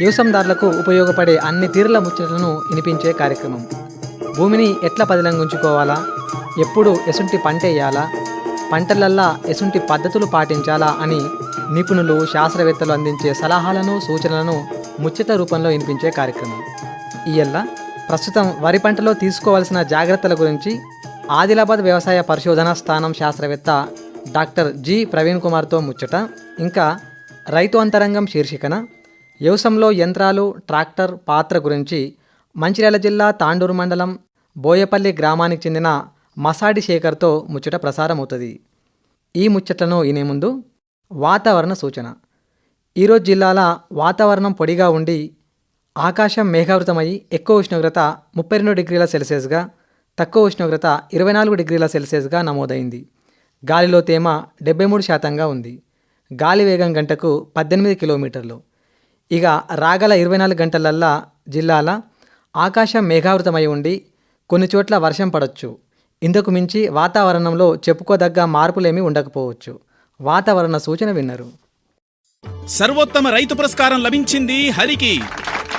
వ్యవసాయదారులకు ఉపయోగపడే అన్ని తీరుల ముచ్చటలను వినిపించే కార్యక్రమం. భూమిని ఎట్లా పదిలంగుంచుకోవాలా? ఎప్పుడు ఎసుంటి పంట వేయాలా పంటలల్లా ఎసుంటి పద్ధతులు పాటించాలా అని నిపుణులు శాస్త్రవేత్తలు అందించే సలహాలను సూచనలను ముచ్చట రూపంలో వినిపించే కార్యక్రమం. ఇయల్ల ప్రస్తుతం వరి పంటలో తీసుకోవాల్సిన జాగ్రత్తల గురించి ఆదిలాబాద్ వ్యవసాయ పరిశోధనా స్థానం శాస్త్రవేత్త డాక్టర్ జి. ప్రవీణ్ కుమార్తో ముచ్చట. ఇంకా రైతు అంతరంగం శీర్షికన వ్యవసాయంలో యంత్రాలు ట్రాక్టర్ పాత్ర గురించి మంచిర్యాల జిల్లా తాండూరు మండలం బోయపల్లి గ్రామానికి చెందిన మసాడి శేఖర్తో ముచ్చట ప్రసారమవుతుంది. ఈ ముచ్చట్లను ఇనే ముందు వాతావరణ సూచన. ఈరోజు జిల్లాల వాతావరణం పొడిగా ఉండి ఆకాశం మేఘావృతమై ఎక్కువ ఉష్ణోగ్రత ముప్పై రెండు డిగ్రీల సెల్సియస్గా తక్కువ ఉష్ణోగ్రత ఇరవై నాలుగు డిగ్రీల సెల్సియస్గా నమోదైంది. గాలిలో తేమ డెబ్బై మూడు శాతంగా ఉంది. గాలి వేగం గంటకు పద్దెనిమిది కిలోమీటర్లు. ఇక రాగల ఇరవై నాలుగు గంటలల్లా జిల్లాల ఆకాశం మేఘావృతమై ఉండి కొన్ని చోట్ల వర్షం పడవచ్చు ఇందుకు మించి వాతావరణంలో చెప్పుకోదగ్గ మార్పులేమీ ఉండకపోవచ్చు. వాతావరణ సూచన విన్నారు. సర్వోత్తమ రైతు పురస్కారం లభించింది హరికి.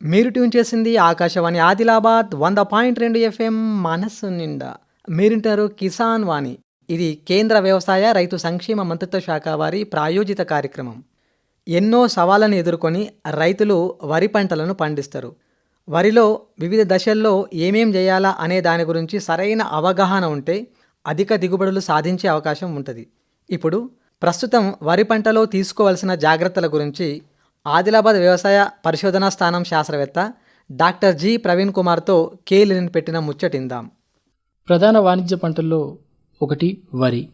మీరు ట్యూన్ చేసింది ఆకాశవాణి ఆదిలాబాద్ వంద పాయింట్ రెండు ఎఫ్ఎం మనస్సు నిండా. మీరింటారు కిసాన్ వాణి. ఇది కేంద్ర వ్యవసాయ రైతు సంక్షేమ మంత్రిత్వ శాఖ వారి ప్రాయోజిత కార్యక్రమం. ఎన్నో సవాళ్ళను ఎదుర్కొని రైతులు వరి పంటలను పండిస్తారు. వరిలో వివిధ దశల్లో ఏమేం చేయాలా అనే దాని గురించి సరైన అవగాహన ఉంటే అధిక దిగుబడులు సాధించే అవకాశం ఉంటుంది. ఇప్పుడు ప్రస్తుతం వరి పంటలో తీసుకోవాల్సిన జాగ్రత్తల గురించి ఆదిలాబాద్ వ్యవసాయ పరిశోధనా స్థానం శాస్త్రవేత్త డాక్టర్ జి. ప్రవీణ్ కుమార్తో కేలిని పెట్టిన ముచ్చటిందాం. ప్రధాన వాణిజ్య పంటల్లో ఒకటి వరి.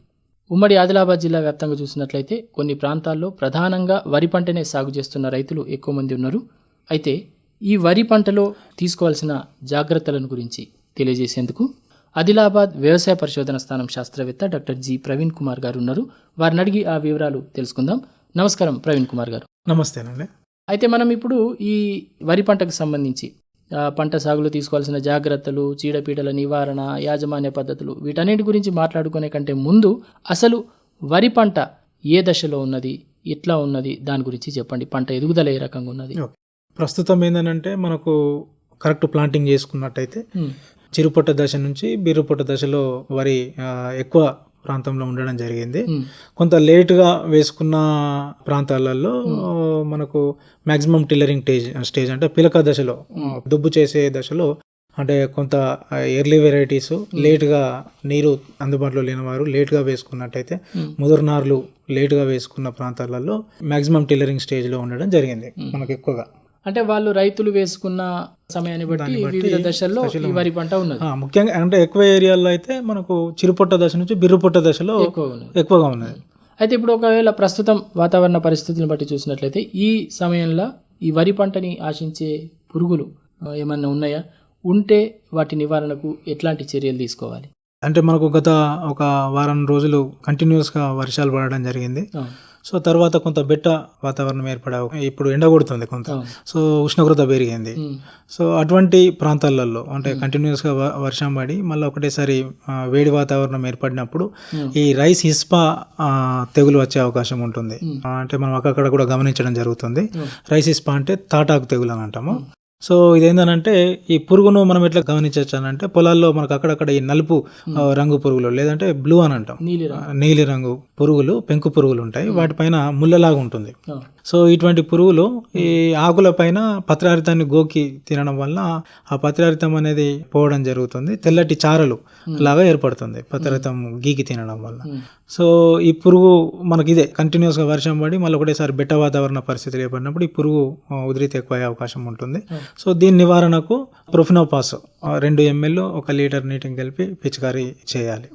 ఉమ్మడి ఆదిలాబాద్ జిల్లా వ్యాప్తంగా చూసినట్లయితే కొన్ని ప్రాంతాల్లో ప్రధానంగా వరి పంటనే సాగు చేస్తున్న రైతులు ఎక్కువ మంది ఉన్నారు. అయితే ఈ వరి పంటలో తీసుకోవాల్సిన జాగ్రత్తలను గురించి తెలియజేసేందుకు ఆదిలాబాద్ వ్యవసాయ పరిశోధన స్థానం శాస్త్రవేత్త డాక్టర్ జి. ప్రవీణ్ కుమార్ గారు ఉన్నారు. వారిని అడిగి ఆ వివరాలు తెలుసుకుందాం. నమస్కారం ప్రవీణ్ కుమార్ గారు. నమస్తేనండి. అయితే మనం ఇప్పుడు ఈ వరి పంటకు సంబంధించి పంట సాగులో తీసుకోవాల్సిన జాగ్రత్తలు చీడపీడల నివారణ యాజమాన్య పద్ధతులు వీటన్నిటి గురించి మాట్లాడుకునే కంటే ముందు అసలు వరి పంట ఏ దశలో ఉన్నది ఎట్లా ఉన్నది దాని గురించి చెప్పండి. పంట ఎదుగుదల ఏ రకంగా ఉన్నది? ప్రస్తుతం ఏంటంటే మనకు కరెక్ట్ ప్లాంటింగ్ చేసుకున్నట్టయితే చిరుపొట్ట దశ నుంచి బీరుపొట్ట దశలో వరి ఎక్కువ ప్రాంతంలో ఉండడం జరిగింది. కొంత లేటుగా వేసుకున్న ప్రాంతాలలో మనకు మాక్సిమం టిల్లరింగ్ స్టేజ్ స్టేజ్ అంటే పిలక దశలో దుబ్బు చేసే దశలో అంటే కొంత ఎర్లీ వెరైటీస్ లేటుగా నీరు అందుబాటులో లేని వారు లేటుగా వేసుకున్నట్టయితే. ముదురునార్లు లేటుగా వేసుకున్న ప్రాంతాలలో మాక్సిమం టిల్లరింగ్ స్టేజ్లో ఉండడం జరిగింది మనకు ఎక్కువగా. అంటే వాళ్ళు రైతులు వేసుకున్న సమయాన్ని బట్టి వివిధ దశల్లో దశలో ఈ వరి పంట ఉన్నది. ముఖ్యంగా అంటే ఎక్కువ ఏరియాల్లో అయితే మనకు చిరుపొట్ట దశ నుంచి బిర్రుపొట్ట దశలో ఎక్కువగా ఉన్నది. అయితే ఇప్పుడు ఒకవేళ ప్రస్తుతం వాతావరణ పరిస్థితులను బట్టి చూసినట్లయితే ఈ సమయంలో ఈ వరి పంటని ఆశించే పురుగులు ఏమన్నా ఉన్నాయా? ఉంటే వాటి నివారణకు ఎట్లాంటి చర్యలు తీసుకోవాలి? అంటే మనకు గత ఒక వారం రోజులు కంటిన్యూస్గా వర్షాలు పడడం జరిగింది. సో తర్వాత కొంత బెట్ట వాతావరణం ఏర్పడే ఇప్పుడు ఎండ కొడుతుంది కొంత. సో ఉష్ణోగ్రత పెరిగింది. సో అటువంటి ప్రాంతాలలో అంటే కంటిన్యూస్గా వర్షం పడి మళ్ళీ ఒకటేసారి వేడి వాతావరణం ఏర్పడినప్పుడు ఈ రైస్ హిస్పా ఆ, తెగులు వచ్చే అవకాశం ఉంటుంది. అంటే మనం అక్కడక్కడ కూడా గమనించడం జరుగుతుంది. రైస్ హిస్పా అంటే తాటాకు తెగులు అని అంటాము. సో ఇదేంటంటే ఈ పురుగును మనం ఎట్లా గమనించవచ్చు అని అంటే పొలాల్లో మనకు అక్కడక్కడ ఈ నలుపు రంగు పురుగులు లేదంటే బ్లూ అని అంటాం నీలి రంగు పురుగులు పెంకు పురుగులు ఉంటాయి వాటిపైన ముళ్ళలాగా ఉంటుంది. సో ఇటువంటి పురుగులు ఈ ఆకుల పైన పత్రహరితాన్ని గోకి తినడం వల్ల ఆ పత్రహరితం అనేది పోవడం జరుగుతుంది. తెల్లటి చారలు లాగా ఏర్పడుతుంది పత్రహరితం గీకి తినడం వల్ల సో ఈ పురుగు మనకి ఇదే కంటిన్యూస్గా వర్షం పడి మళ్ళీ ఒకటేసారి బెట్ట వాతావరణ పరిస్థితులు ఏర్పడినప్పుడు ఈ పురుగు ఉధృతి ఎక్కువ అయ్యే అవకాశం ఉంటుంది. సో దీని నివారణకు ప్రొఫినోపాస్ రెండు ఎంఎల్ ఒక లీటర్ నీటిని కలిపి పిచికారీ చేయాలి.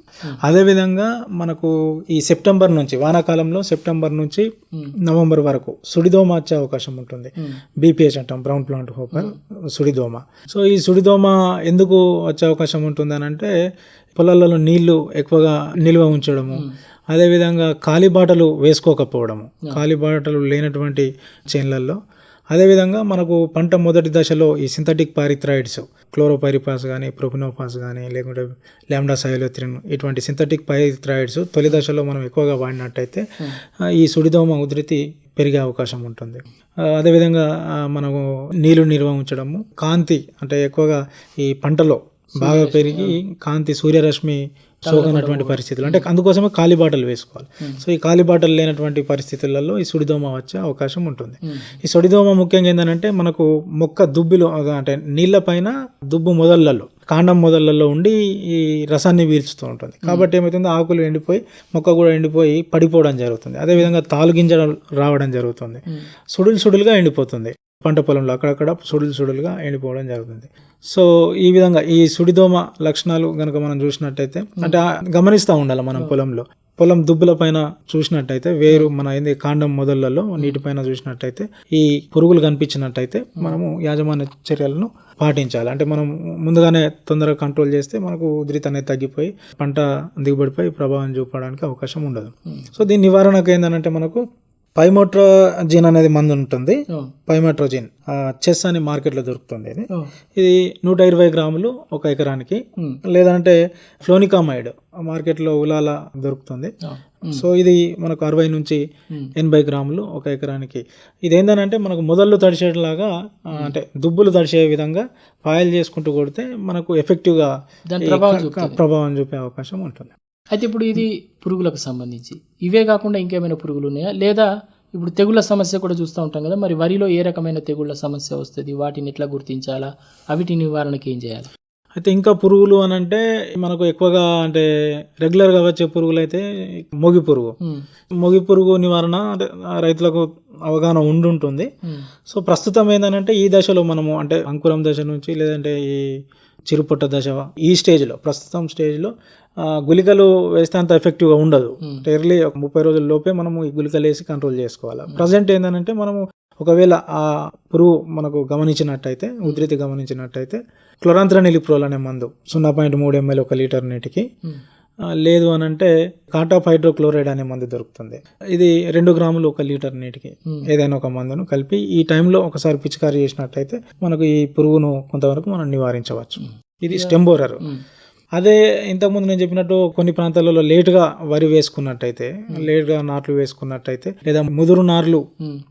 అదేవిధంగా మనకు ఈ సెప్టెంబర్ నుంచి వానాకాలంలో సెప్టెంబర్ నుంచి నవంబర్ వరకు సుడిదోమ వచ్చే అవకాశం ఉంటుంది. బీపీహెచ్ అంటాం బ్రౌన్ ప్లాంట్ హోపర్ సుడిదోమ. సో ఈ సుడిదోమ ఎందుకు వచ్చే అవకాశం ఉంటుంది అని అంటే పొలాలలో నీళ్ళు ఎక్కువగా నిల్వ ఉంచడము అదేవిధంగా కాలిబాటలు వేసుకోకపోవడము కాలిబాటలు లేనటువంటి చేన్లల్లో అదేవిధంగా మనకు పంట మొదటి దశలో ఈ సింథటిక్ పారిథ్రాయిడ్స్ క్లోరోపైరిపాస్ కానీ ప్రొపినోపాస్ కానీ లేకుంటే ల్యాండా సైలోత్రిన్ ఇటువంటి సింథటిక్ పైరిథ్రాయిడ్స్ తొలి దశలో మనం ఎక్కువగా వాడినట్టయితే ఆ, ఈ సుడిదోమ ఉధృతి పెరిగే అవకాశం ఉంటుంది. అదేవిధంగా మనము నీళ్ళు నిల్వ ఉంచడము కాంతి అంటే ఎక్కువగా ఈ పంటలో బాగా పెరిగి కాంతి సూర్యరశ్మి సోకనటువంటి పరిస్థితులు. అంటే అందుకోసమే కాలిబాటలు వేసుకోవాలి. సో ఈ కాలిబాటలు లేనటువంటి పరిస్థితులలో ఈ సుడిదోమ వచ్చే అవకాశం ఉంటుంది. ఈ సుడిదోమ ముఖ్యంగా ఏంటంటే మనకు మొక్క దుబ్బిలో అంటే నీళ్ళ పైన దుబ్బు మొదళ్ళలో కాండం మొదళ్ళలో ఉండి ఈ రసాన్ని పీల్చుతూ ఉంటుంది. కాబట్టి ఏమవుతుంది ఆకులు ఎండిపోయి మొక్క కూడా ఎండిపోయి పడిపోవడం జరుగుతుంది. అదేవిధంగా తాలు గింజలు రావడం జరుగుతుంది. సుడులు సుడులుగా ఎండిపోతుంది. పంట పొలంలో అక్కడక్కడ సుడులు సుడులుగా ఎండిపోవడం జరుగుతుంది. సో ఈ విధంగా ఈ సుడిదోమ లక్షణాలు కనుక మనం చూసినట్టయితే అంటే గమనిస్తూ ఉండాలి మనం పొలంలో. పొలం దుబ్బుల పైన చూసినట్టయితే వేరు మన ఏంది కాండం మొదళ్ళలో నీటిపైన చూసినట్టయితే ఈ పురుగులు కనిపించినట్టయితే మనము యాజమాన్య చర్యలను పాటించాలి. అంటే మనం ముందుగానే తొందరగా కంట్రోల్ చేస్తే మనకు ఉధృతి అనేది తగ్గిపోయి పంట దిగుబడిపై ప్రభావం చూపడానికి అవకాశం ఉండదు. సో దీని నివారణకు ఏంటంటే మనకు పైమోట్రోజిన్ అనేది మందు ఉంటుంది. పైమోట్రోజిన్ చెస్ అని మార్కెట్లో దొరుకుతుంది ఇది. ఇది నూట ఇరవై గ్రాములు ఒక ఎకరానికి. లేదంటే ఫ్లోనికామైడ్ మార్కెట్లో ఉలాల దొరుకుతుంది. సో ఇది మనకు అరవై నుంచి. ఎనభై గ్రాములు ఒక ఎకరానికి ఇది ఏంటంటే మనకు మొదళ్ళు తడిచేలాగా ఆ, అంటే దుబ్బులు తడిచే విధంగా పాయలు చేసుకుంటూ కొడితే మనకు ఎఫెక్టివ్గా. ప్రభావం చూపే అవకాశం ఉంటుంది అయితే ఇప్పుడు ఇది పురుగులకు సంబంధించి. ఇవే కాకుండా ఇంకేమైనా పురుగులు ఉన్నాయా? లేదా ఇప్పుడు తెగుళ్ళ సమస్య కూడా చూస్తూ ఉంటాం కదా మరి వరిలో ఏ రకమైన తెగుళ్ళ సమస్య వస్తుంది? వాటిని ఎట్లా గుర్తించాలా? అవిటి నివారణకి ఏం చేయాలి? అయితే ఇంకా పురుగులు అని అంటే మనకు ఎక్కువగా అంటే రెగ్యులర్గా వచ్చే పురుగులు అయితే మొగి పురుగు. మొగి పురుగు నివారణ రైతులకు అవగాహన ఉండుంటుంది. సో ప్రస్తుతం ఏంటంటే ఈ దశలో మనము అంటే అంకురం దశ నుంచి లేదంటే ఈ చిరుపొట్ట దశ ఈ స్టేజ్లో ప్రస్తుతం స్టేజ్లో గుళికలు వేస్తే అంత ఎఫెక్టివ్గా ఉండదు. ఎర్లీ ఒక ముప్పై రోజుల లోపే మనము ఈ గుళికలు వేసి కంట్రోల్ చేసుకోవాలి. ప్రజెంట్ ఏంటంటే మనము ఒకవేళ ఆ పురుగు మనకు గమనించినట్టయితే ఉధృతి గమనించినట్టయితే క్లోరాంత్రనిలిప్రోల్ అనే మందు సున్నా పాయింట్ మూడు ఎంఎల్ ఒక లీటర్ నీటికి లేదు అని అంటే కాటాప్ హైడ్రోక్లోరైడ్ అనే మందు దొరుకుతుంది. ఇది రెండు గ్రాములు ఒక లీటర్ నీటికి ఏదైనా ఒక మందును కలిపి ఈ టైంలో ఒకసారి పిచికారీ చేసినట్టయితే మనకు ఈ పురుగును కొంతవరకు మనం నివారించవచ్చు. ఇది స్టెంబోరర్. ఉమ్. అదే ఇంతకుముందు నేను చెప్పినట్టు కొన్ని ప్రాంతాలలో లేటుగా వరి వేసుకున్నట్టయితే లేటుగా నాట్లు వేసుకున్నట్టయితే లేదా ముదురు నార్లు.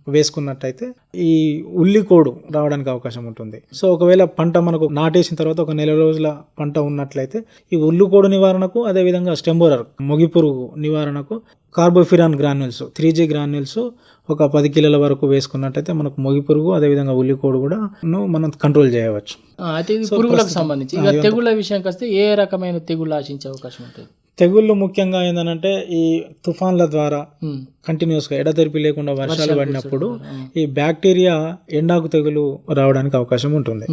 వేసుకున్నట్టయితే ఈ ఉల్లి కోడు రావడానికి అవకాశం ఉంటుంది సో ఒకవేళ పంట మనకు నాటేసిన తర్వాత ఒక నెల రోజుల పంట ఉన్నట్లయితే ఈ ఉల్లి కోడు నివారణకు అదేవిధంగా స్టెంబోరర్ మొగి పురుగు నివారణకు carbofuran granules three G granules ఒక పది కిలోల వరకు వేసుకున్నట్టయితే మనకు మొగి పురుగు అదేవిధంగా ఉల్లి కోడు మనం కంట్రోల్ చేయవచ్చు. అయితే పురుగులకు సంబంధించి. ఇక తెగుళ్ళ విషయానికి వస్తే ఏ రకమైన తెగుళ్ళు ఆశించే అవకాశం ఉంటుంది? తెగుళ్ళు ముఖ్యంగా ఏంటంటే ఈ తుఫాన్ల ద్వారా. కంటిన్యూస్గా ఎడతెరిపి లేకుండా వర్షాలు పడినప్పుడు ఈ బ్యాక్టీరియా ఎండాకు తెగులు రావడానికి అవకాశం ఉంటుంది.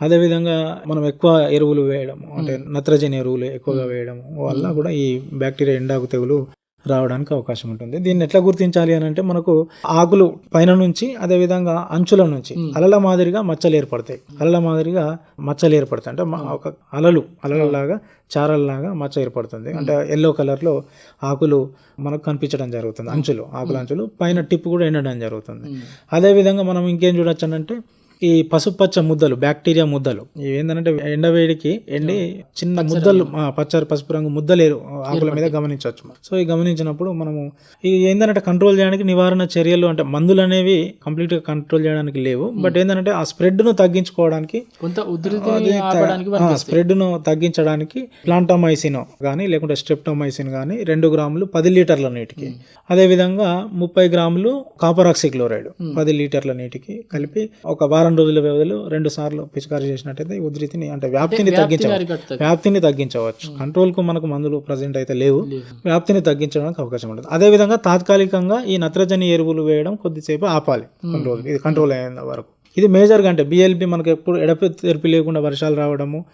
అదేవిధంగా మనం ఎక్కువ ఎరువులు వేయడం అంటే నత్రజని ఎరువులు ఎక్కువగా వేయడం వల్ల కూడా ఈ బ్యాక్టీరియా ఎండాకు తెగులు రావడానికి అవకాశం ఉంటుంది. దీన్ని ఎట్లా గుర్తించాలి అని అంటే మనకు ఆకులు పైన నుంచి అదే విధంగా అంచుల నుంచి అలల మాదిరిగా మచ్చలు ఏర్పడతాయి. అలల మాదిరిగా మచ్చలు ఏర్పడతాయి. అంటే మా- ఒక అలలు అలలలాగా చారల్లాగా మచ్చ ఏర్పడుతుంది. అంటే ఎల్లో కలర్లో ఆకులు మనకు కనిపించడం జరుగుతుంది అంచులు ఆకుల అంచులు. పైన టిప్ కూడా ఎండడం జరుగుతుంది. అదే విధంగా మనం ఇంకేం చూడొచ్చు అంటే ఈ పసుపచ్చ ముద్దలు బ్యాక్టీరియా ముద్దలు. ఇవి ఏంటంటే ఎండవేడికి ఎండి చిన్న ముద్దలు పచ్చ పసుపు రంగు ముద్దలు ఏరు- ఆకుల మీద గమనించవచ్చు సో ఈ గమనించినప్పుడు మనము ఇది ఏంటంటే కంట్రోల్ చేయడానికి నివారణ చర్యలు అంటే మందులు అనేవి కంప్లీట్గా కంట్రోల్ చేయడానికి లేవు. బట్ ఏంటంటే ఆ స్ప్రెడ్ను తగ్గించుకోవడానికి కొంత ఉధృతిని ఆపడానికి స్ప్రెడ్ను తగ్గించడానికి ప్లాంటామైసిన్ కానీ లేకుంటే స్ట్రెప్టోమైసిన్ కానీ రెండు గ్రాములు పది లీటర్ల నీటికి. అదే విధంగా ముప్పై గ్రాములు కాపర్ ఆక్సిక్లోరైడ్ పది లీటర్ల నీటికి కలిపి ఒక వారం రోజుల వ్యవధిలో రెండు సార్లు పిచికారీ చేసినట్టయితే ఉధృతిని అంటే వ్యాప్తిని తగ్గించవచ్చు. వ్యాప్తిని తగ్గించవచ్చు. కంట్రోల్కు మనకు మందులు ప్రజెంట్ అయితే లేవు. వ్యాప్తిని తగ్గించడానికి అవకాశం ఉంటుంది. అదే విధంగా తాత్కాలికంగా ఈ నత్రజని ఎరువులు వేయడం కొద్దిసేపు ఆపాలి కొన్ని రోజులు. ఇది కంట్రోల్ అయ్యేంత వరకు. ఇది మేజర్గా అంటే బిఎల్పి మనకు ఎప్పుడు ఎడపి తెరిపి లేకుండా వర్షాలు రావడము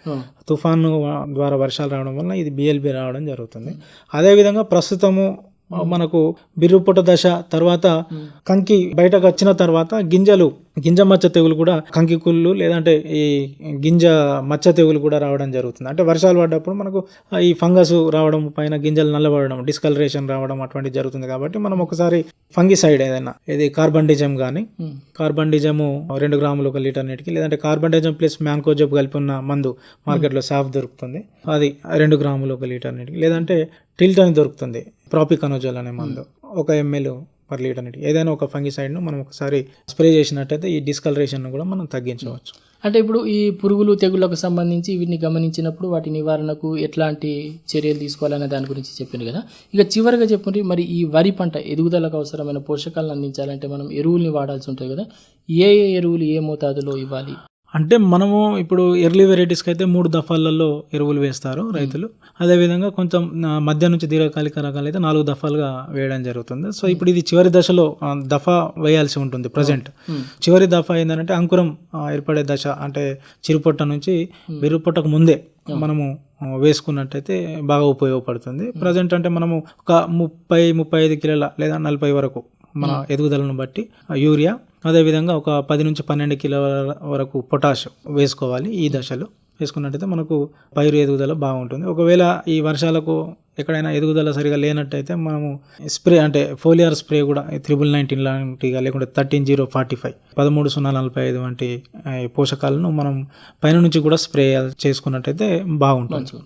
తుఫాను ద్వారా వర్షాలు రావడం వల్ల ఇది బిఎల్బి రావడం జరుగుతుంది. అదేవిధంగా ప్రస్తుతము మనకు బిర్రుపుట దశ తర్వాత కంకి బయటకు వచ్చిన తర్వాత గింజలు గింజ మచ్చ తెగులు కూడా కంకి కుళ్ళు లేదంటే ఈ గింజ మచ్చ తెగులు కూడా రావడం జరుగుతుంది. అంటే వర్షాలు పడ్డప్పుడు మనకు ఈ ఫంగస్ రావడం పైన గింజలు నల్లబడడం డిస్కలరేషన్ రావడం అటువంటిది జరుగుతుంది కాబట్టి మనం ఒకసారి ఫంగిసైడ్ ఏదైనా ఇది కార్బండిజం కానీ కార్బండిజము రెండు గ్రాములు ఒక లీటర్ నీటికి లేదంటే కార్బండిజం ప్లస్ మ్యాంకోజబ్ కలిపి ఉన్న మందు మార్కెట్లో సాఫ్ దొరుకుతుంది. అది రెండు గ్రాములు ఒక లీటర్ నీటికి లేదంటే టిల్ట్ అని దొరుకుతుంది. ప్రాపికనోజల్ అనే మందు. ఒక ఎంఎల్ పర్ లీటర్ అనేది. ఏదైనా ఒక ఫంగిసైడ్ను మనం ఒకసారి స్ప్రే చేసినట్టయితే ఈ డిస్కలరేషన్ కూడా మనం తగ్గించవచ్చు. అంటే ఇప్పుడు ఈ పురుగులు తెగుళ్ళకు సంబంధించి వీటిని గమనించినప్పుడు వాటి నివారణకు ఎట్లాంటి చర్యలు తీసుకోవాలనే దాని గురించి చెప్పింది కదా. ఇక చివరిగా చెప్పండి మరి ఈ వరి పంట ఎదుగుదలకు అవసరమైన పోషకాలను అందించాలంటే మనం ఎరువుల్ని వాడాల్సి ఉంటుంది కదా. ఏ ఏ ఎరువులు ఏ మోతాదులో ఇవ్వాలి? అంటే మనము ఇప్పుడు ఎర్లీ వెరైటీస్కి అయితే మూడు దఫాలలో ఎరువులు వేస్తారు రైతులు. అదేవిధంగా కొంచెం మధ్య నుంచి దీర్ఘకాలిక రకాలు అయితే నాలుగు దఫాలుగా వేయడం జరుగుతుంది. సో ఇప్పుడు ఇది చివరి దశలో దఫా వేయాల్సి ఉంటుంది ప్రజెంట్ చివరి దఫా ఏంటంటే అంకురం ఏర్పడే దశ అంటే చిరుపొట్ట నుంచి విరుపొట్టకు ముందే మనము వేసుకున్నట్టయితే బాగా ఉపయోగపడుతుంది. ప్రజెంట్ అంటే మనము ఒక ముప్పై ముప్పై ఐదు కిలోల లేదా నలభై వరకు మన ఎదుగుదలను బట్టి యూరియా అదేవిధంగా ఒక పది నుంచి పన్నెండు కిలోల వరకు పొటాష్ వేసుకోవాలి ఈ దశలో. వేసుకున్నట్టయితే మనకు పైరు ఎదుగుదల బాగుంటుంది. ఒకవేళ ఈ వర్షాలకు ఎక్కడైనా ఎదుగుదల సరిగా లేనట్టయితే మనము స్ప్రే అంటే ఫోలియర్ స్ప్రే కూడా త్రిబుల్ నైన్టీన్ లాంటిగా లేకుంటే థర్టీన్ జీరో ఫార్టీ ఫైవ్ పదమూడు సున్నా నలభై ఐదు వంటి పోషకాలను మనం పైన నుంచి కూడా స్ప్రే చేసుకున్నట్టయితే బాగుంటుంది.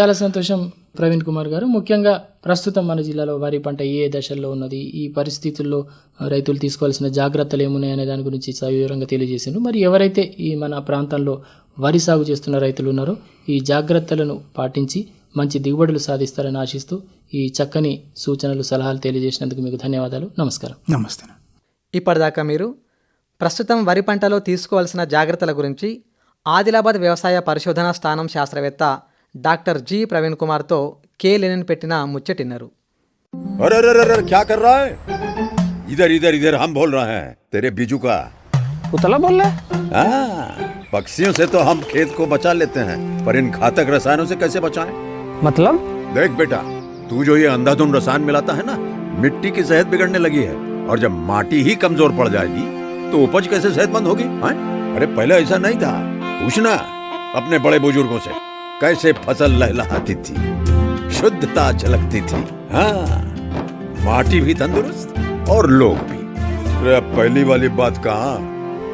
చాలా సంతోషం. ప్రవీణ్ కుమార్ గారు. ముఖ్యంగా ప్రస్తుతం మన జిల్లాలో వరి పంట ఏ దశల్లో ఉన్నది? ఈ పరిస్థితుల్లో రైతులు తీసుకోవాల్సిన జాగ్రత్తలు ఏమున్నాయి అనే దాని గురించి సవివరంగా తెలియజేసిండ్రు మరి ఎవరైతే ఈ మన ప్రాంతంలో వరి సాగు చేస్తున్న రైతులు ఉన్నారో ఈ జాగ్రత్తలను పాటించి మంచి దిగుబడులు సాధిస్తారని ఆశిస్తూ ఈ చక్కని సూచనలు సలహాలు తెలియజేసినందుకు మీకు ధన్యవాదాలు. నమస్కారం. నమస్తే. ఇప్పటిదాకా మీరు ప్రస్తుతం వరి పంటలో తీసుకోవాల్సిన జాగ్రత్తల గురించి ఆదిలాబాద్ వ్యవసాయ పరిశోధనా స్థానం శాస్త్రవేత్త డాక్టర్ జి ప్రవీణ్ కుమార్తో కే లెనిన్ పెట్టిన ముచ్చటిన్నారు अरे अरे अरे अरे क्या कर रहा है इधर इधर इधर हम बोल रहे हैं तेरे बीजू का उतला बोल रहा है हाँ, पक्षियों से तो हम खेत को बचा लेते हैं पर इन घातक रसायनों से कैसे बचाएं? मतलब देख बेटा तू जो ये अंधाधुंध रसायन मिलाता है ना मिट्टी की सेहत बिगड़ने लगी है और जब माटी ही कमजोर पड़ जाएगी तो उपज कैसे सेहतमंद होगी हाँ? अरे पहले ऐसा नहीं था पूछना अपने बड़े बुजुर्गों से कैसे फ़सल लहलहाती थी? शुद्धता झलकती थी। हाँ माटी भी तंदुरुस्त और लोग भी। अरे पहली वाली बात कहा?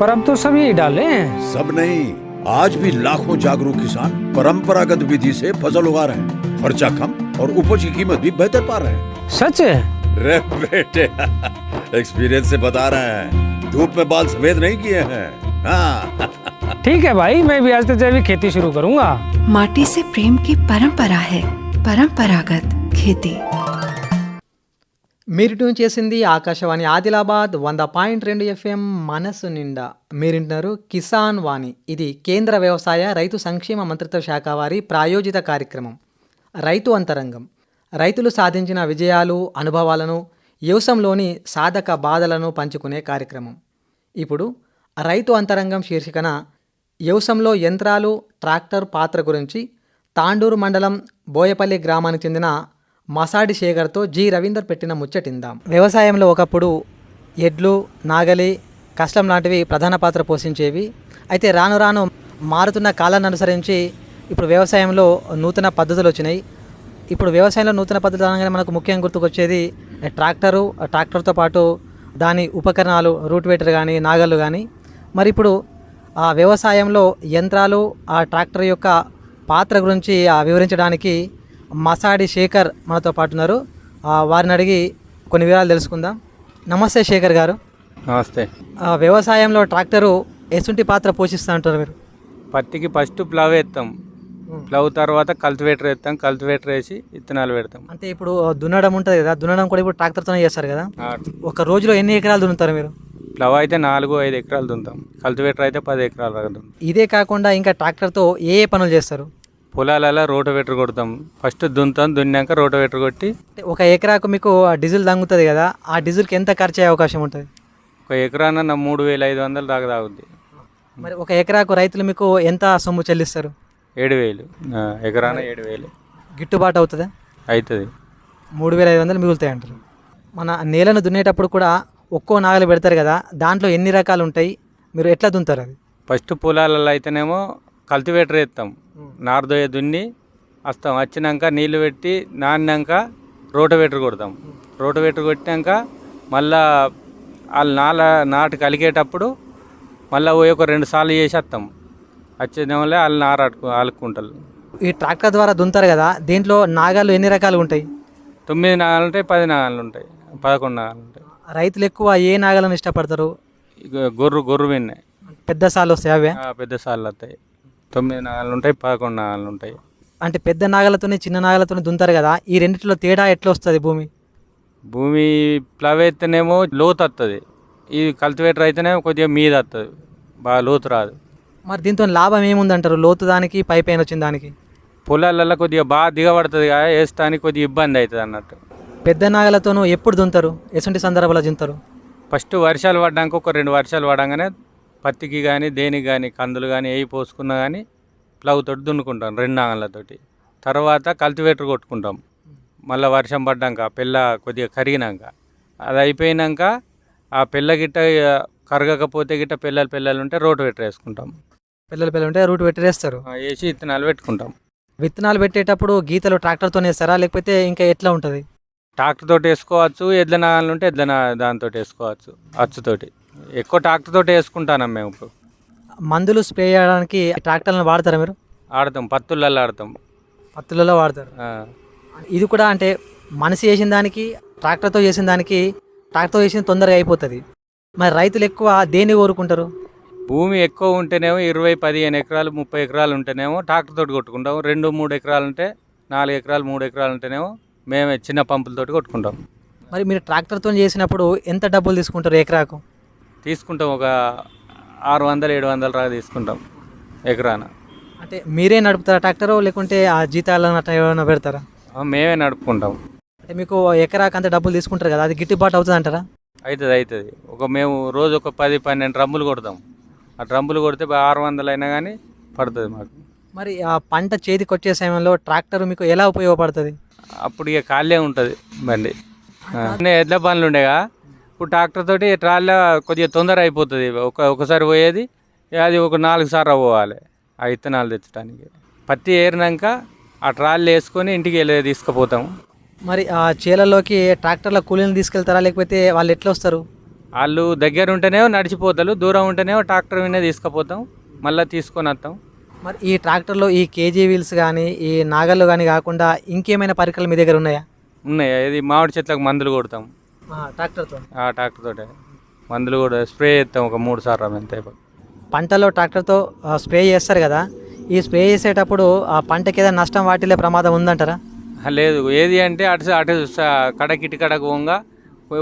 पर अब तो यही डाले हैं। सब नहीं आज भी लाखों जागरूक किसान परंपरागत विधि से फ़सल उगा रहे हैं। खर्चा कम और उपज की कीमत भी बेहतर पा रहे हैं। सच है? रे बेटे एक्सपीरियंस से बता रहे हैं। धूप में बाल सफ़ेद नहीं किए हैं। हाँ। ठीक है भाई मैं भी आज से जैविक खेती शुरू करूंगा माटी से प्रेम की परंपरा है परंपरागत खेती మీరు ట్యూన్ చేసింది ఆకాశవాణి ఆదిలాబాద్ వంద పాయింట్ రెండు ఎఫ్ఎం మనసు నిండా మీరింటున్నారు కిసాన్ వాణి ఇది కేంద్ర వ్యవసాయ రైతు సంక్షేమ మంత్రిత్వ శాఖ వారి ప్రాయోజిత కార్యక్రమం రైతు అంతరంగం రైతులు సాధించిన విజయాలు అనుభవాలను వ్యవసాయంలోని సాధక బాధలను పంచుకునే కార్యక్రమం ఇప్పుడు రైతు అంతరంగం శీర్షికన వ్యవసాయంలో యంత్రాలు ట్రాక్టర్ పాత్ర గురించి తాండూరు మండలం బోయపల్లి గ్రామానికి చెందిన మసాడి శేఖర్తో జి. రవీందర్ పెట్టిన ముచ్చటిందాం. వ్యవసాయంలో ఒకప్పుడు ఎడ్లు నాగలి కష్టం లాంటివి ప్రధాన పాత్ర పోషించేవి. అయితే రాను రాను మారుతున్న కాలాన్ని అనుసరించి ఇప్పుడు వ్యవసాయంలో నూతన పద్ధతులు వచ్చినాయి. ఇప్పుడు వ్యవసాయంలో నూతన పద్ధతులు అనగానే మనకు ముఖ్యంగా గుర్తుకొచ్చేది ట్రాక్టరు ట్రాక్టర్తో పాటు దాని ఉపకరణాలు రూట్ వేటర్ కానీ నాగళ్ళు కానీ మరి ఇప్పుడు ఆ వ్యవసాయంలో యంత్రాలు ఆ ట్రాక్టర్ యొక్క పాత్ర గురించి ఆ వివరించడానికి మసాడి శేఖర్ మనతో పాటు ఉన్నారు వారిని అడిగి కొన్ని వివరాలు తెలుసుకుందాం. నమస్తే శేఖర్ గారు. నమస్తే. వ్యవసాయంలో ట్రాక్టరు ఎసుంటి పాత్ర పోషిస్తూ అంటారు మీరు. పత్తికి ఫస్ట్ ప్లవ్ వేస్తాం. ప్లవ్ తర్వాత కల్టివేటర్ వేస్తాం. కల్టివేటర్ వేసి విత్తనాలు పెడతాం. అంటే ఇప్పుడు దున్నడం ఉంటుంది కదా. దున్నడం కూడా ఇప్పుడు ట్రాక్టర్తోనే చేస్తారు కదా. ఒక రోజులో ఎన్ని ఎకరాలు దున్నుతారు మీరు? ప్లవ్ అయితే నాలుగు ఐదు ఎకరాలు దున్నుతాం. కల్టివేటర్ అయితే పది ఎకరాలు దాకా దున్నుతాం. ఇదే కాకుండా ఇంకా ట్రాక్టర్తో ఏ ఏ పనులు చేస్తారు? పొలాలలో రోటోవేటర్ కొడతాం. ఫస్ట్ దున్నుతాం దున్నాక రోటోవేటర్ కొట్టి ఒక ఎకరాకు మీకు ఆ డీజిల్ తంగుతుంది కదా ఆ డీజిల్కి ఎంత ఖర్చు అయ్యే అవకాశం ఉంటుంది? ఒక ఎకరాన నా మూడు వేల ఐదు వందలు దాకా తాగుద్ది. మరి ఒక ఎకరాకు రైతులు మీకు ఎంత సొమ్ము చెల్లిస్తారు? ఏడు వేలు. ఎకరాన ఏడు వేలు. గిట్టుబాటు అవుతుందా? అవుతుంది మూడు వేల ఐదు వందలు మిగులుతాయి అంటారు. మన నేలను దున్నేటప్పుడు కూడా ఒక్కో నాగలు పెడతారు కదా దాంట్లో ఎన్ని రకాలు ఉంటాయి? మీరు ఎట్లా దున్నుతారు అది? ఫస్ట్ పొలాలలో అయితేనేమో కల్టివేటర్ వేస్తాం. నార్దోయ దున్ని వస్తాం. వచ్చినాక నీళ్ళు పెట్టి నానినాక రోటోవేటర్ కొడతాం. రోటోవేటర్ కొట్టినాక మళ్ళా వాళ్ళు నాల నాటు కలిగేటప్పుడు మళ్ళీ పోయి ఒక రెండు సార్లు చేసి వస్తాం. వచ్చేదే వల్ల వాళ్ళు నార అటుకు అలుక్కుంటారు ఈ ట్రాక్టర్ ద్వారా దున్నుతారు కదా దీంట్లో నాగాలు ఎన్ని రకాలు ఉంటాయి? తొమ్మిది నాగాలు ఉంటాయి పది నాగాలు ఉంటాయి పదకొండు నాగాలు ఉంటాయి. రైతులు ఎక్కువ ఏ నాగలను ఇష్టపడతారు? ఇక గొర్రు గొర్రు విన్నాయి పెద్ద సార్లు వస్తాయి అవే? పెద్ద సార్లు వస్తాయి. తొమ్మిది నాగాలు ఉంటాయి పదకొండు నాగాలు ఉంటాయి. అంటే పెద్ద నాగలతోని చిన్న నాగలతోని దున్నుతారు కదా ఈ రెండిట్లో తేడా ఎట్లా వస్తుంది భూమి? భూమి ప్లవ్ అయితేనేమో లోతు వస్తుంది ఈ కల్టివేటర్ అయితేనేమో కొద్దిగా మీద వస్తుంది బాగా లోతు రాదు. మరి దీంతో లాభం ఏముందంటారు? లోతు దానికి పై పైన వచ్చిన దానికి? పొలాలలో కొద్దిగా బాగా దిగబడుతుంది కదా వేస్తానికి కొద్దిగా ఇబ్బంది అవుతుంది అన్నట్టు పెద్ద నాగలతోనూ ఎప్పుడు దున్నుతారు ఎటువంటి సందర్భాల్లో దున్నుతారు ఫస్ట్ వర్షాలు పడ్డాక ఒక రెండు వర్షాలు పడంగానే పత్తికి కానీ దేనికి కానీ కందులు కానీ వేయి పోసుకున్నా కానీ ప్లవ్ తోటి దున్నుకుంటాం రెండు నాగళ్ళతోటి తర్వాత కల్టివేటర్ కొట్టుకుంటాం. మళ్ళీ వర్షం పడ్డాక పిల్ల కొద్దిగా కరిగినాక. అది అయిపోయినాక ఆ పిల్ల గిట్ట కరగకపోతే గిట్ట పిల్లలు పిల్లలు ఉంటే రోటు వెటర్ వేసుకుంటాం. పిల్లలు పిల్లలు ఉంటే రూట్ పెట్టేస్తారు ఆ, వేసి విత్తనాలు పెట్టుకుంటాం. విత్తనాలు పెట్టేటప్పుడు గీతలు ట్రాక్టర్తో వేస్తారా? లేకపోతే ఇంకా ఎట్లా ఉంటుంది? ట్రాక్టర్ తోటి వేసుకోవచ్చు ఎడ్ల నాగలు ఉంటే ఎడ్ల దాంతో వేసుకోవచ్చు అచ్చుతోటి ఎక్కువ ట్రాక్టర్ తోటి వేసుకుంటాం మేము ఇప్పుడు. మందులు స్ప్రే చేయడానికి ట్రాక్టర్లను వాడతారా మీరు? ఆడతాం పత్తులలో ఆడతాం పత్తులలో వాడతారు. ఇది కూడా అంటే మనిషి చేసిన దానికి ట్రాక్టర్తో చేసిన దానికి ట్రాక్టర్తో చేసిన తొందరగా అయిపోతుంది. మరి రైతులు ఎక్కువ దేన్ని కోరుకుంటారు? భూమి ఎక్కువ ఉంటేనేమో ఇరవై పదిహేను ఎకరాలు ముప్పై ఎకరాలు ఉంటేనేమో ట్రాక్టర్ తోటి కొట్టుకుంటాం. రెండు మూడు ఎకరాలు ఉంటే నాలుగు ఎకరాలు మూడు ఎకరాలు ఉంటేనేమో మేమే చిన్న పంపులతోటి కొట్టుకుంటాం. మరి మీరు ట్రాక్టర్తో చేసినప్పుడు ఎంత డబ్బులు తీసుకుంటారు ఎకరాకు? తీసుకుంటాం ఒక ఆరు వందలు ఏడు వందల రాగా తీసుకుంటాం ఎకరాన. అంటే మీరే నడుపుతారా ట్రాక్టర్ లేకుంటే ఆ జీతాలను అట్లా ఏమైనా పెడతారా? మేమే నడుపుకుంటాం. అంటే మీకు ఎకరాకు అంత డబ్బులు తీసుకుంటారు కదా అది గిట్టుబాటు అవుతుంది అంటారా? అవుతుంది అవుతుంది ఒక మేము రోజు ఒక పది పన్నెండు డ్రమ్ములు కొడతాం. ఆ డ్రమ్ములు కొడితే ఆరు వందలు అయినా కానీ పడుతుంది మాకు. మరి ఆ పంట చేతికి వచ్చే సమయంలో ట్రాక్టర్ మీకు ఎలా ఉపయోగపడుతుంది? అప్పుడు ఇక ఖాళీ ఉంటుంది బండి. ఎడ్ల పనులు ఉండేగా ఇప్పుడు ట్రాక్టర్ తోటి ట్రాల్లో కొద్దిగా తొందర అయిపోతుంది. ఒక ఒకసారి పోయేది అది ఒక నాలుగు సార్లు పోవాలి. ఆ విత్తనాలు తెచ్చడానికి పత్తి ఏరినాక ఆ ట్రాలీలు వేసుకొని ఇంటికి వెళ్ళి తీసుకుపోతాం మరి ఆ చేలల్లోకి ట్రాక్టర్ల కూలీని తీసుకెళ్తారా? లేకపోతే వాళ్ళు ఎట్లా వస్తారు? వాళ్ళు దగ్గర ఉంటేనేమో నడిచిపోతారు దూరం ఉంటేనేమో ట్రాక్టర్ మీద తీసుకుపోతాం. మళ్ళీ తీసుకొని వస్తాం. మరి ఈ ట్రాక్టర్లో ఈ కేజీ వీల్స్ కానీ ఈ నాగళ్ళు కానీ కాకుండా ఇంకేమైనా పరికరాలు మీ దగ్గర ఉన్నాయా? ఉన్నాయి? ఇది మామిడి చెట్లకు మందులు కొడతాం. ట్రాక్టర్తో? ఆ ట్రాక్టర్ తోటే మందులు కూడా స్ప్రే చేస్తాం ఒక మూడు సార్లు అంతే. పంటలో ట్రాక్టర్తో స్ప్రే చేస్తారు కదా. ఈ స్ప్రే చేసేటప్పుడు ఆ పంటకి ఏదైనా నష్టం వాటిల్లే ప్రమాదం ఉందంటారా? లేదు. ఏది అంటే అటు అటు కడకి ఇటు కడకు పోగా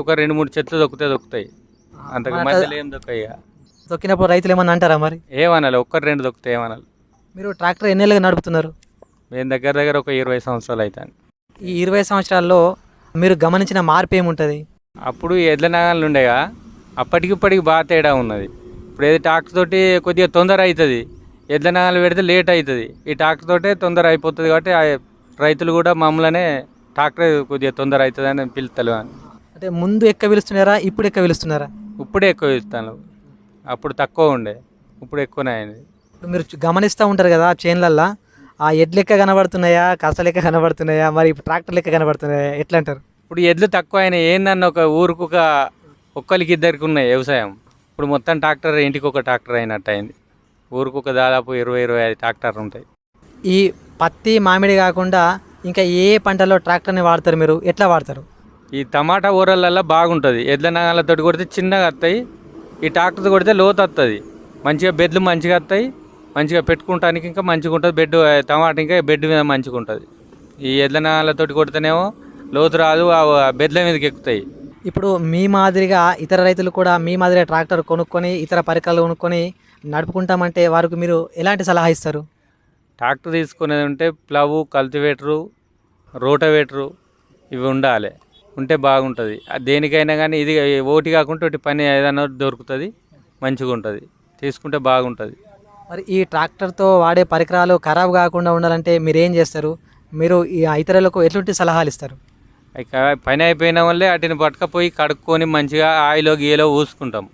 ఒక రెండు మూడు చెట్లు దొక్కుతాయి దొక్కుతాయి. అంతకు మధ్యలో ఏం దొక్కయి ఇక. తొక్కినప్పుడు రైతులు ఏమన్నా అంటారా మరి? ఏమనాలి. ఒక్కటి రెండు దొక్కుతాయి ఏమనాలి. మీరు ట్రాక్టర్ ఎన్నేళ్ళుగా నడుపుతున్నారు? మేము దగ్గర దగ్గర ఒక ఇరవై సంవత్సరాలు అవుతాను ఈ ఇరవై సంవత్సరాల్లో మీరు గమనించిన మార్పు ఏముంటుంది? అప్పుడు ఎడ్ల నాగాలు ఉండేగా అప్పటికి ఇప్పటికి బాగా తేడా ఉన్నది. ఇప్పుడు ఏది ట్రాక్టర్ తోటి కొద్దిగా తొందర అవుతుంది ఎడ్ల నాగాలు పెడితే లేట్ అవుతుంది ఈ ట్రాక్టర్ తోటే తొందర అయిపోతుంది కాబట్టి రైతులు కూడా మమ్మల్నే ట్రాక్టర్ కొద్దిగా తొందర అవుతుందని పిలుస్తలేవు అని అంటే ముందు ఎక్క పిలుస్తున్నారా ఇప్పుడు ఎక్క పిలుస్తున్నారా? ఇప్పుడే ఎక్కువ ఇస్తాను అప్పుడు తక్కువ ఉండే ఇప్పుడు ఎక్కువనే అయింది. మీరు గమనిస్తూ ఉంటారు కదా చేన్లల్లో ఆ ఎడ్ లెక్క కనబడుతున్నాయా కస లెక్క కనబడుతున్నాయా మరి ఇప్పుడు ట్రాక్టర్ లెక్క కనబడుతున్నాయా ఎట్లా అంటారు? ఇప్పుడు ఎడ్లు తక్కువ అయినాయి. ఏందన్న ఒక ఊరికి ఒక ఒక్కరికి ఇద్దరికి ఉన్నాయి వ్యవసాయం. ఇప్పుడు మొత్తం ట్రాక్టర్ ఇంటికి ఒక ట్రాక్టర్ అయినట్టు అయింది. ఊరికి ఒక దాదాపు ఇరవై ఇరవై ఐదు ట్రాక్టర్లు ఉంటాయి. ఈ పత్తి మామిడి కాకుండా ఇంకా ఏ పంటలో ట్రాక్టర్ని వాడతారు మీరు? ఎట్లా వాడతారు? ఈ టమాటా ఊరలల్లో బాగుంటుంది. ఎడ్ల నాగలతో కొడితే చిన్నగా వస్తాయి ఈ ట్రాక్టర్తో కొడితే లోతు వస్తుంది మంచిగా బెడ్లు మంచిగా వస్తాయి మంచిగా పెట్టుకుంటానికి ఇంకా మంచిగా ఉంటుంది. బెడ్ టమాటా ఇంకా బెడ్ మీద మంచిగా ఉంటుంది. ఈ ఎడ్ల నాగలతో కొడితేనేమో లోతు రాదు ఆ బెడ్ల మీదకి ఎక్కుతాయి. ఇప్పుడు మీ మాదిరిగా ఇతర రైతులు కూడా మీ మాదిరిగా ట్రాక్టర్ కొనుక్కొని ఇతర పరికరాలు కొనుక్కొని నడుపుకుంటామంటే వారికి మీరు ఎలాంటి సలహా ఇస్తారు? ట్రాక్టర్ తీసుకునేది ఉంటే ప్లవ్ కల్టివేటరు రోటవేటరు ఇవి ఉండాలి. ఉంటే బాగుంటుంది. దేనికైనా కానీ ఇది ఓటి కాకుండా ఒకటి పని ఏదైనా దొరుకుతుంది మంచిగా ఉంటుంది తీసుకుంటే బాగుంటుంది. మరి ఈ ట్రాక్టర్తో వాడే పరికరాలు ఖరాబ్ కాకుండా ఉండాలంటే మీరు ఏం చేస్తారు? మీరు ఈ ఇతరులకు ఎటువంటి సలహాలు ఇస్తారు? ఇక పని అయిపోయిన వల్లే వాటిని పట్టుకపోయి కడుక్కొని మంచిగా ఆయిలో గీలో ఊసుకుంటాం.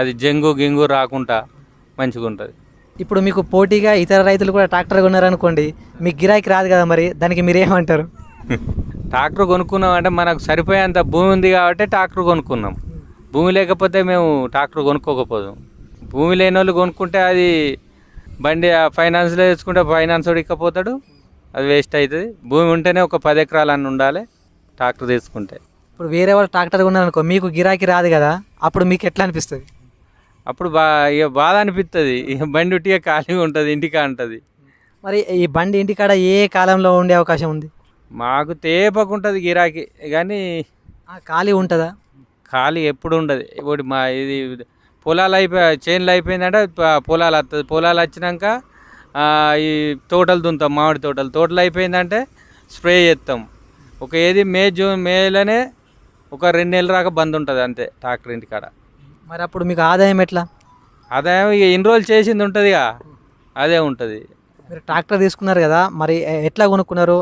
అది జంగు గింగు రాకుండా మంచిగా ఉంటుంది. ఇప్పుడు మీకు పోటీగా ఇతర రైతులు కూడా ట్రాక్టర్ కొన్నారనుకోండి మీకు గిరాకీ రాదు కదా మరి? దానికి మీరేమంటారు? ట్రాక్టర్ కొనుక్కున్నాం అంటే మనకు సరిపోయేంత భూమి ఉంది కాబట్టి ట్రాక్టర్ కొనుక్కున్నాం. భూమి లేకపోతే మేము ట్రాక్టర్ కొనుక్కోకపోదాం. భూమి లేని వాళ్ళు కొనుక్కుంటే అది బండి ఫైనాన్స్లో తెచ్చుకుంటే ఫైనాన్స్ ఇక్కపోతాడు. అది వేస్ట్ అవుతుంది భూమి ఉంటేనే ఒక పది ఎకరాలు అన్నీ ఉండాలి ట్రాక్టర్ తీసుకుంటే. ఇప్పుడు వేరే వాళ్ళు ట్రాక్టర్ కొన్నారనుకో మీకు గిరాకీ రాదు కదా అప్పుడు మీకు ఎట్లా అనిపిస్తుంది? అప్పుడు బా ఇక బాధ అనిపిస్తుంది ఇక బండి ఉట్టిగా ఖాళీగా ఉంటుంది ఇంటికా ఉంటుంది. మరి ఈ బండి ఇంటికాడ ఏ కాలంలో ఉండే అవకాశం ఉంది? మాకు తేపకుంటుంది గిరాకీ కానీ ఖాళీ ఉంటుందా? ఖాళీ ఎప్పుడు ఉండదు. ఇప్పుడు మా ఇది పొలాలు అయిపోయి చేనులు అయిపోయిందంటే పొలాలు వస్తుంది పొలాలు వచ్చినాక ఈ తోటలు దుంతాం మామిడి తోటలు. తోటలు అయిపోయిందంటే స్ప్రే చేస్తాం ఒక ఏది మే జూన్ మేలోనే ఒక రెండు నెలలు రాక బంద్ ఉంటుంది అంతే ట్రాక్టర్ ఇంటికాడ మరి అప్పుడు మీకు ఆదాయం ఎట్లా? అదేమో ఇక ఇన్ని రోజులు చేసింది ఉంటుందిగా అదే ఉంటుంది. మీరు ట్రాక్టర్ తీసుకున్నారు కదా మరి ఎట్లా కొనుక్కున్నారు?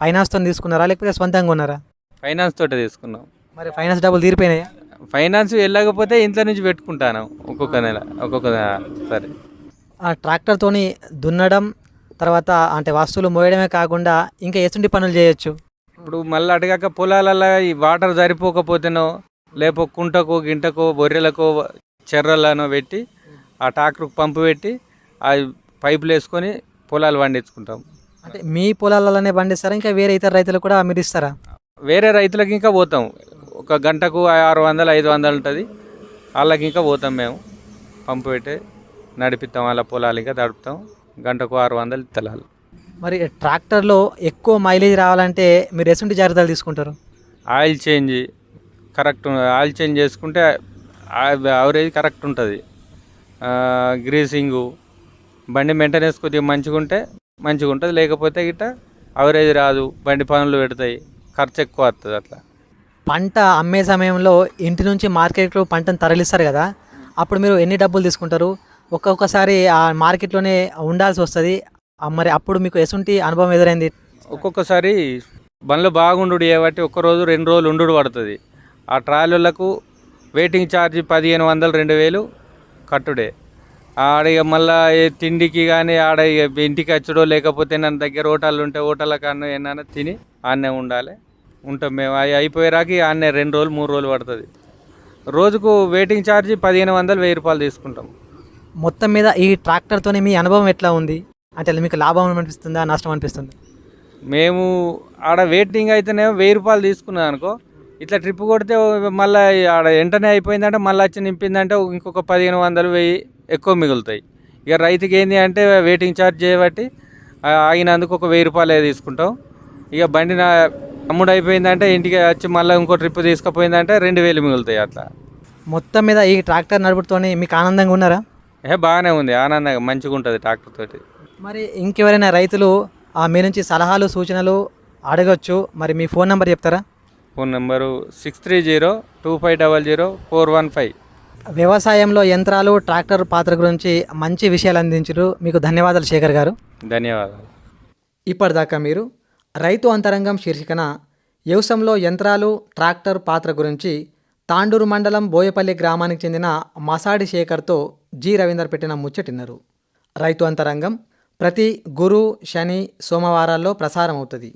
ఫైనాన్స్తో తీసుకున్నారా లేకపోతే సొంతంగా కొన్నారా? ఫైనాన్స్ తోటి తీసుకున్నాం. మరి ఫైనాన్స్ డబ్బులు తీరిపోయినాయా? ఫైనాన్స్ వెళ్ళకపోతే ఇంట్లో నుంచి పెట్టుకుంటాను ఒక్కొక్క నెల ఒక్కొక్క సరే. ఆ ట్రాక్టర్తోని దున్నడం తర్వాత అంటే వస్తువులు మోయడమే కాకుండా ఇంకా ఎటువంటి పనులు చేయొచ్చు. ఇప్పుడు మళ్ళీ అడిగాక పొలాలలో ఈ వాటర్ సరిపోకపోతేనో లేపో కుంటకో గింటకో బొర్రెలకో చెర్రలనో పెట్టి ఆ ట్రాక్టర్కి పంపు పెట్టి ఆ పైపులు వేసుకొని పొలాలు పండించుకుంటాం. అంటే మీ పొలాలలోనే పండిస్తారా? ఇంకా వేరే ఇతర రైతులు కూడా మీరు ఇస్తారా? వేరే రైతులకు ఇంకా పోతాం. ఒక గంటకు ఆరు వందలు ఐదు వందలు ఉంటుంది. వాళ్ళకి ఇంకా పోతాం మేము. పంపు పెట్టి నడిపిస్తాం వాళ్ళ పొలాలు ఇంకా తడుపుతాం గంటకు ఆరు వందలు ఇత్తలాలు. మరి ట్రాక్టర్లో ఎక్కువ మైలేజ్ రావాలంటే మీరు ఎటువంటి జాగ్రత్తలు తీసుకుంటారు? Oil change correct oil change చేసుకుంటే అవరేజ్ కరెక్ట్ ఉంటుంది. గ్రీసింగు బండి మెయింటెనెన్స్ కొద్దిగా మంచిగా ఉంటే మంచిగా ఉంటుంది. లేకపోతే గిట్ట అవరేజ్ రాదు బండి పనులు పెడతాయి ఖర్చు ఎక్కువ వస్తుంది అట్లా. పంట అమ్మే సమయంలో ఇంటి నుంచి మార్కెట్లో పంటను తరలిస్తారు కదా అప్పుడు మీరు ఎన్ని డబ్బులు తీసుకుంటారు? ఒక్కొక్కసారి ఆ మార్కెట్లోనే ఉండాల్సి వస్తుంది. మరి అప్పుడు మీకు ఎటువంటి అనుభవం ఎదురైంది? ఒక్కొక్కసారి బండ్లు బాగుండు కాబట్టి ఒక్క రోజు రెండు రోజులు ఉండు పడుతుంది. ఆ ట్రాలీలకు వెయిటింగ్ ఛార్జ్ పదిహేను వందలు రెండు వేలు కట్టుడే. ఆడ ఇక మళ్ళా ఏ తిండికి కానీ ఆడ ఇక ఇంటికి వచ్చడో లేకపోతే నన్ను దగ్గర హోటళ్ళు ఉంటే హోటళ్ళ కానీ ఏమైనా తిని ఆడనే ఉండాలి. ఉంటాం మేము. అవి అయిపోయేరాకి ఆడనే రెండు రోజులు మూడు రోజులు పడుతుంది. రోజుకు వెయిటింగ్ ఛార్జ్ పదిహేను వందలు వెయ్యి రూపాయలు తీసుకుంటాం. మొత్తం మీద ఈ ట్రాక్టర్తోనే మీ అనుభవం ఎట్లా ఉంది? అంటే మీకు లాభం అనిపిస్తుందా నష్టం అనిపిస్తుందా? మేము ఆడ వెయిటింగ్ అయితేనేమో వెయ్యి రూపాయలు తీసుకున్నాం అనుకో ఇట్లా ట్రిప్ కొడితే మళ్ళీ ఆడ వెంటనే అయిపోయిందంటే మళ్ళీ వచ్చి నింపిందంటే ఇంకొక పదిహేను వందలు వెయ్యి ఎక్కువ మిగులుతాయి. ఇక రైతుకి ఏంది అంటే వెయిటింగ్ ఛార్జ్ చేయబట్టి ఆగినందుకు ఒక వెయ్యి రూపాయలే తీసుకుంటాం. ఇక బండి నా అమ్ముడు అయిపోయిందంటే ఇంటికి వచ్చి మళ్ళీ ఇంకో ట్రిప్ తీసుకుపోయిందంటే రెండు వేలు మిగులుతాయి అట్లా. మొత్తం మీద ఈ ట్రాక్టర్ నడుపుతోనే మీకు ఆనందంగా ఉన్నారా? ఏ బాగానే ఉంది. ఆనందంగా మంచిగా ఉంటుంది ట్రాక్టర్ తోటి. మరి ఇంకెవరైనా రైతులు ఆ మీ నుంచి సలహాలు సూచనలు అడగచ్చు. మరి మీ ఫోన్ నెంబర్ చెప్తారా? Phone number six three zero two five double zero four one five. వ్యవసాయంలో యంత్రాలు ట్రాక్టర్ పాత్ర గురించి మంచి విషయాలు అందించారు. మీకు ధన్యవాదాలు శేఖర్ గారు. ధన్యవాదాలు. ఇప్పటిదాకా మీరు రైతు అంతరంగం శీర్షికన వ్యవసాయంలో యంత్రాలు ట్రాక్టర్ పాత్ర గురించి తాండూరు మండలం బోయపల్లి గ్రామానికి చెందిన మసాడి శేఖర్తో జి. రవీందర్ పెట్టిన ముచ్చటిన్నారు. రైతు అంతరంగం ప్రతి గురు శని సోమవారాల్లో ప్రసారం అవుతుంది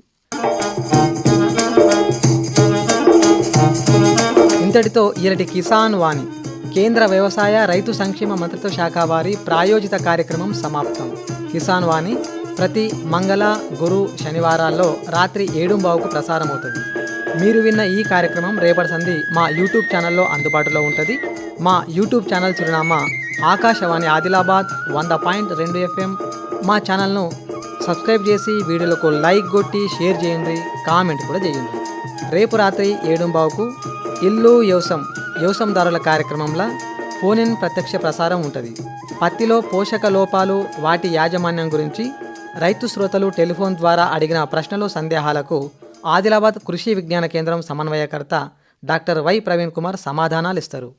ఇంతటితో ఇరటి కిసాన్ వాణి కేంద్ర వ్యవసాయ రైతు సంక్షేమ మంత్రిత్వ శాఖ వారి ప్రాయోజిత కార్యక్రమం సమాప్తం. కిసాన్ వాణి ప్రతి మంగళ గురు శనివారాల్లో రాత్రి ఏడుంబావుకు ప్రసారం అవుతుంది మీరు విన్న ఈ కార్యక్రమం రేపటి సంధి మా యూట్యూబ్ ఛానల్లో అందుబాటులో ఉంటుంది. మా యూట్యూబ్ ఛానల్ చిరునామా ఆకాశవాణి ఆదిలాబాద్ వంద పాయింట్ రెండు ఎఫ్ఎం. మా ఛానల్ను సబ్స్క్రైబ్ చేసి వీడియోలకు లైక్ కొట్టి షేర్ చేయండి కామెంట్ కూడా చేయండి. రేపు రాత్రి ఏడుంబావుకు ఇల్లు యోసం యోసందారుల కార్యక్రమంలో ఫోన్ ఇన్ ప్రత్యక్ష ప్రసారం ఉంటుంది. పత్తిలో పోషక లోపాలు వాటి యాజమాన్యం గురించి రైతు శ్రోతలు టెలిఫోన్ ద్వారా అడిగిన ప్రశ్నలు సందేహాలకు ఆదిలాబాద్ కృషి విజ్ఞాన కేంద్రం సమన్వయకర్త డాక్టర్ వై ప్రవీణ్ కుమార్ సమాధానాలు ఇస్తారు.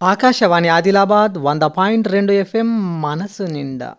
ఆకాశవాణి ఆదిలాబాద్ వంద పాయింట్ రెండు ఎఫ్ఎం మనసు నిండా.